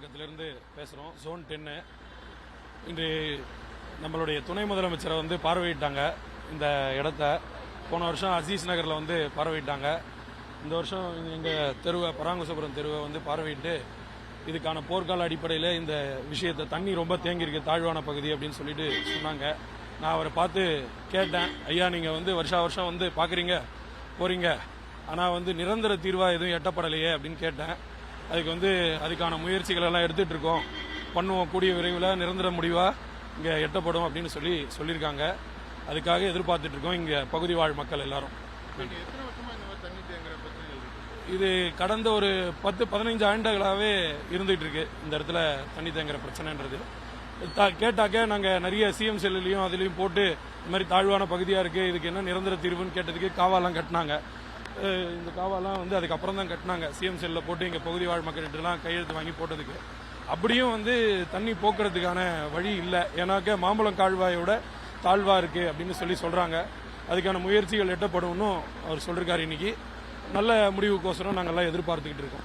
Second இன்று நம்மளுடைய துணை முதலமைச்சரை வந்து பார்வையிட்டாங்க இந்த இடத்த. போன வருஷம் அசீஸ் நகரில் வந்து பார்வையிட்டாங்க. இந்த வருஷம் எங்கள் தெருவை பராங்குசபுரம் தெருவை வந்து பார்வையிட்டு இதுக்கான போர்க்கால அடிப்படையில் இந்த விஷயத்தை தண்ணி ரொம்ப தேங்கியிருக்கு தாழ்வான பகுதி அப்படின்னு சொல்லிட்டு சொன்னாங்க. நான் அவரை பார்த்து கேட்டேன். ஐயா நீங்கள் வந்து வருஷா வருஷம் வந்து பார்க்குறீங்க போகிறீங்க ஆனால் வந்து நிரந்தர தீர்வாக எதுவும் எட்டப்படலையே அப்படின்னு கேட்டேன். அதுக்கு வந்து அதுக்கான முயற்சிகள் எல்லாம் எடுத்துட்டு இருக்கோம் பண்ணுவோம். கூடிய விரைவில் நிரந்தர முடிவாக இங்கே எட்டப்படும் அப்படின்னு சொல்லி சொல்லியிருக்காங்க. அதுக்காக எதிர்பார்த்துட்டு இருக்கோம் இங்கே பகுதி வாழ் மக்கள் எல்லாரும். இது கடந்த ஒரு பத்து பதினைஞ்சு ஆண்டுகளாகவே இருந்துகிட்டு இருக்கு இந்த இடத்துல தண்ணி தேங்குற பிரச்சனைன்றது. கேட்டாக்க நாங்கள் நிறைய சிஎம் செல்லுலையும் அதுலேயும் போட்டு இந்த மாதிரி தாழ்வான பகுதியாக இருக்குது இதுக்கு என்ன நிரந்தர தீர்வுன்னு கேட்டதுக்கு காவாலாம் கட்டினாங்க. இந்த காவாலாம் வந்து அதுக்கப்புறம் தான் கட்டினாங்க. சிஎம் செல்லில் போட்டு இங்கே பகுதி வாழ் மக்கள்கிட்டலாம் கையெழுத்து வாங்கி போட்டதுக்கு. அப்படியும் வந்து தண்ணி போக்குறதுக்கான வழி இல்லை. ஏன்னாக்க மாம்பழம் கால்வாயோட தாழ்வாக இருக்குது அப்படின்னு சொல்லி சொல்கிறாங்க அதுக்கான முயற்சிகள் எட்டப்படும்னு அவர் சொல்லியிருக்காரு இன்னைக்கு. நல்ல முடிவுக்கோசரம் நாங்கள்லாம் எதிர்பார்த்துக்கிட்டு இருக்கோம்.